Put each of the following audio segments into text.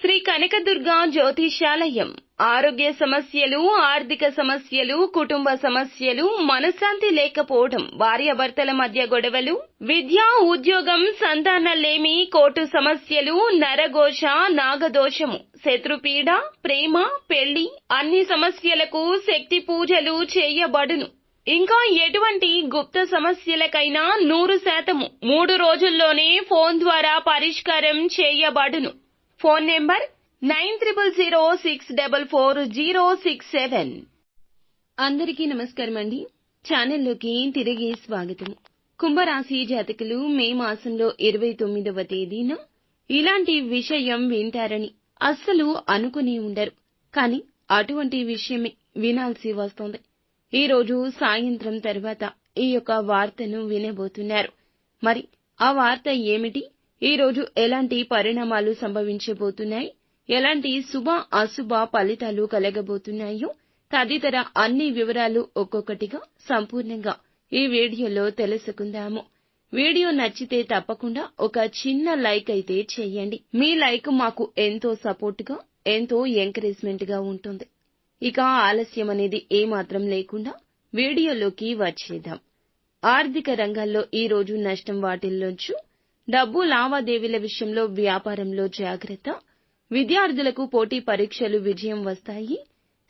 శ్రీ కనకదుర్గ జ్యోతిషాలయం. ఆరోగ్య సమస్యలు ఆర్థిక సమస్యలు కుటుంబ సమస్యలు మనశ్శాంతి లేకపోవడం భార్యాభర్తల మధ్య గొడవలు విద్య ఉద్యోగం సంతానలేమి కోర్టు సమస్యలు నరఘోష నాగదోషము శత్రుపీడ ప్రేమ పెళ్ళి అన్ని సమస్యలకు శక్తి పూజలు చేయబడును. ఇంకా ఎటువంటి గుప్త సమస్యలకైనా నూరు శాతము మూడు రోజుల్లోనే ఫోన్ ద్వారా పరిష్కారం చేయబడును. Phone number nine triple zero six double four zero six seven. అందరికీ నమస్కారం అండి. ఛానల్లోకి తిరిగి స్వాగతం. కుంభరాశి జాతకులు మే మాసంలో ఇరవై తొమ్మిదవ తేదీన ఇలాంటి విషయం వింటారని అస్సలు అనుకుని ఉండరు. కానీ అటువంటి విషయమే వినాల్సి వస్తోంది. ఈ రోజు సాయంత్రం తర్వాత ఈ యొక్క వార్తను వినబోతున్నారు. మరి ఆ వార్త ఏమిటి? ఈ రోజు ఎలాంటి పరిణామాలు సంభవించబోతున్నాయి? ఎలాంటి శుభ అశుభ ఫలితాలు కలగబోతున్నాయో తదితర అన్ని వివరాలు ఒక్కొక్కటిగా సంపూర్ణంగా ఈ వీడియోలో తెలుసుకుందాము. వీడియో నచ్చితే తప్పకుండా ఒక చిన్న లైక్ అయితే చేయండి. మీ లైక్ మాకు ఎంతో సపోర్ట్గా ఎంతో ఎంకరేజ్మెంట్గా ఉంటుంది. ఇక ఆలస్యం అనేది ఏమాత్రం లేకుండా వీడియోలోకి వచ్చేద్దాం. ఆర్థిక రంగాల్లో ఈ రోజు నష్టం వాటిల్లోంచు డబ్బు లావాదేవీల విషయంలో వ్యాపారంలో జాగ్రత్త. విద్యార్థులకు పోటీ పరీక్షలు విజయం వస్తాయి.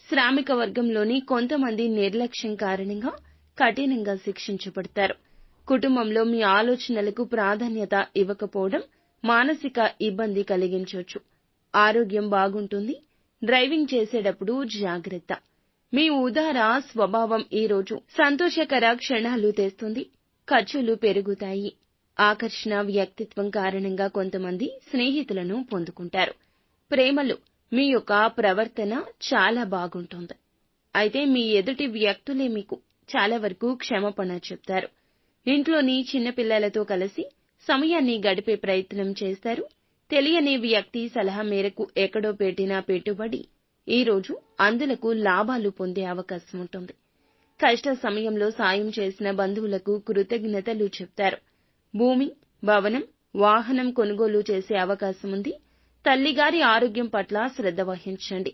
శ్రామిక వర్గంలోని కొంతమంది నిర్లక్ష్యం కారణంగా కఠినంగా శిక్షించబడతారు. కుటుంబంలో మీ ఆలోచనలకు ప్రాధాన్యత ఇవ్వకపోవడం మానసిక ఇబ్బంది కలిగించవచ్చు. ఆరోగ్యం బాగుంటుంది. డ్రైవింగ్ చేసేటప్పుడు జాగ్రత్త. మీ ఉదార స్వభావం ఈ రోజు సంతోషకర క్షణాలు తెస్తుంది. ఖర్చులు పెరుగుతాయి. ఆకర్షణ వ్యక్తిత్వం కారణంగా కొంతమంది స్నేహితులను పొందుకుంటారు. ప్రేమలో మీ యొక్క ప్రవర్తన చాలా బాగుంటుంది. అయితే మీ ఎదుటి వ్యక్తులే మీకు చాలా వరకు క్షమపణ చెప్తారు. ఇంట్లోని చిన్నపిల్లలతో కలిసి సమయాన్ని గడిపే ప్రయత్నం చేస్తారు. తెలియని వ్యక్తి సలహా మేరకు ఎక్కడో పెట్టిన పెట్టుబడి ఈరోజు అందులకు లాభాలు పొందే అవకాశం ఉంటుంది. కష్ట సమయంలో సాయం చేసిన బంధువులకు కృతజ్ఞతలు చెప్తారు. భూమి భవనం వాహనం కొనుగోలు చేసే అవకాశం ఉంది తల్లిగారి ఆరోగ్యం పట్ల శ్రద్ధ వహించండి.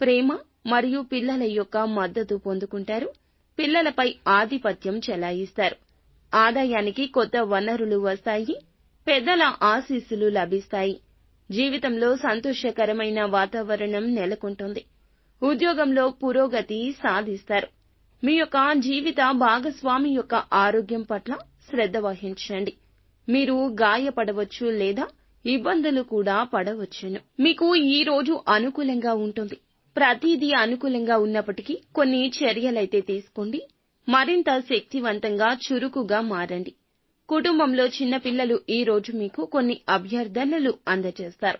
ప్రేమ మరియు పిల్లల యొక్క మద్దతు పొందుకుంటారు. పిల్లలపై ఆధిపత్యం చెలాయిస్తారు. ఆదాయానికి కొత్త వనరులు వస్తాయి. పెద్దల ఆశీస్సులు లభిస్తాయి. జీవితంలో సంతోషకరమైన వాతావరణం నెలకొంటుంది. ఉద్యోగంలో పురోగతి సాధిస్తారు. మీ యొక్క జీవిత భాగస్వామి యొక్క ఆరోగ్యం పట్ల శ్రద్ధ వహించండి. మీరు గాయపడవచ్చు లేదా ఇబ్బందులు కూడా పడవచ్చును. మీకు ఈ రోజు అనుకూలంగా ఉంటుంది. ప్రతిదీ అనుకూలంగా ఉన్నప్పటికీ కొన్ని చర్యలైతే తీసుకోండి. మరింత శక్తివంతంగా చురుకుగా మారండి. కుటుంబంలో చిన్నపిల్లలు ఈ రోజు మీకు కొన్ని అభ్యర్థనలు అందజేస్తారు.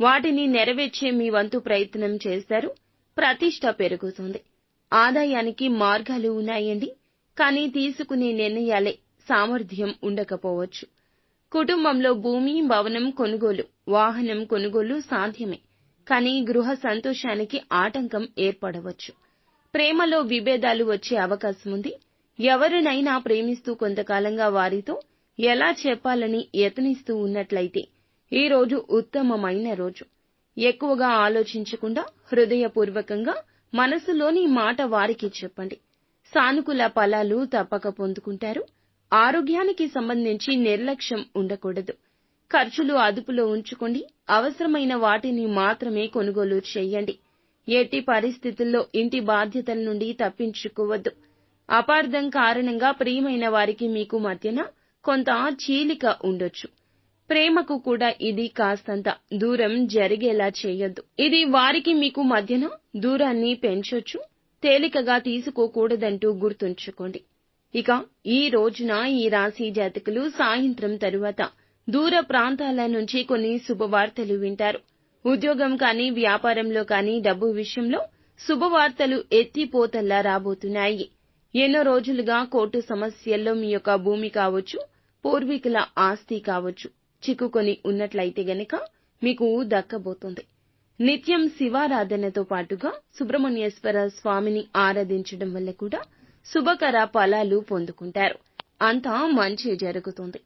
వాటిని నెరవేర్చే మీ వంతు ప్రయత్నం చేస్తారు ప్రతిష్ట పెరుగుతుంది. ఆదాయానికి మార్గాలు ఉన్నాయండి. కానీ తీసుకునే నిర్ణయాలే సామర్థ్యం ఉండకపోవచ్చు. కుటుంబంలో భూమి భవనం కొనుగోలు వాహనం కొనుగోలు సాధ్యమే. కానీ గృహ సంతోషానికి ఆటంకం ఏర్పడవచ్చు. ప్రేమలో విభేదాలు వచ్చే అవకాశం ఉంది. ఎవరినైనా ప్రేమిస్తూ కొంతకాలంగా వారితో ఎలా చెప్పాలని యత్నిస్తూ ఉన్నట్లయితే ఈ రోజు ఉత్తమమైన రోజు. ఎక్కువగా ఆలోచించకుండా హృదయపూర్వకంగా మనసులోని మాట వారికి చెప్పండి. సానుకూల ఫలాలు తప్పక పొందుకుంటారు. ఆరోగ్యానికి సంబంధించి నిర్లక్ష్యం ఉండకూడదు. ఖర్చులు అదుపులో ఉంచుకోండి. అవసరమైన వాటిని మాత్రమే కొనుగోలు చేయండి. ఎట్టి పరిస్థితుల్లో ఇంటి బాధ్యతల నుండి తప్పించుకోవద్దు. అపార్థం కారణంగా ప్రియమైన వారికి మీకు మధ్యన కొంత చీలిక ఉండొచ్చు. ప్రేమకు కూడా ఇది కాస్తంత దూరం జరిగేలా చేయొద్దు. ఇది వారికి మీకు మధ్యన దూరాన్ని పెంచొచ్చు. తేలికగా తీసుకోకూడదంటూ గుర్తుంచుకోండి. ఇక ఈ రోజున ఈ రాశి జాతకులు సాయంత్రం తరువాత దూర ప్రాంతాల నుంచి కొన్ని శుభవార్తలు వింటారు. ఉద్యోగం కానీ వ్యాపారంలో కానీ డబ్బు విషయంలో శుభవార్తలు ఎత్తిపోతల్లా రాబోతున్నాయి. ఎన్నో రోజులుగా కోర్టు సమస్యల్లో మీ యొక్క భూమి కావచ్చు పూర్వీకుల ఆస్తి కావచ్చు చిక్కుకొని ఉన్నట్లయితే గనక మీకు దక్కబోతుంది. నిత్యం శివారాధనతో పాటుగా సుబ్రహ్మణ్యేశ్వర స్వామిని ఆరాధించడం వల్ల కూడా శుభకర ఫలాలు పొందుకుంటారు. అంతా మంచి జరుగుతుంది.